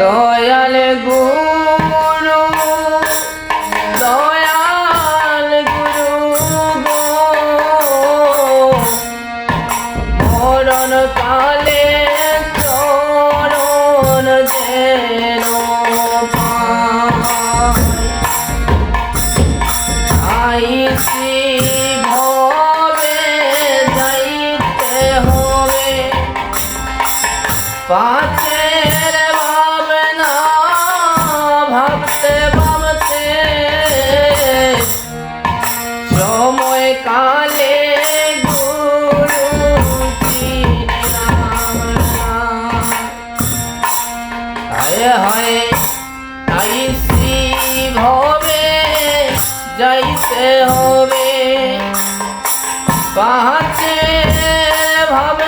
দয়াল গুরু দয়াল গুরু মরণ কালে চরণ যেন আইসি হবে যাইতে হবে। পাঁচ কালে হয় হয় আইসি ভবে যাইতে হবে পাঁচে ভাবে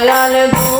I love you.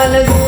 travel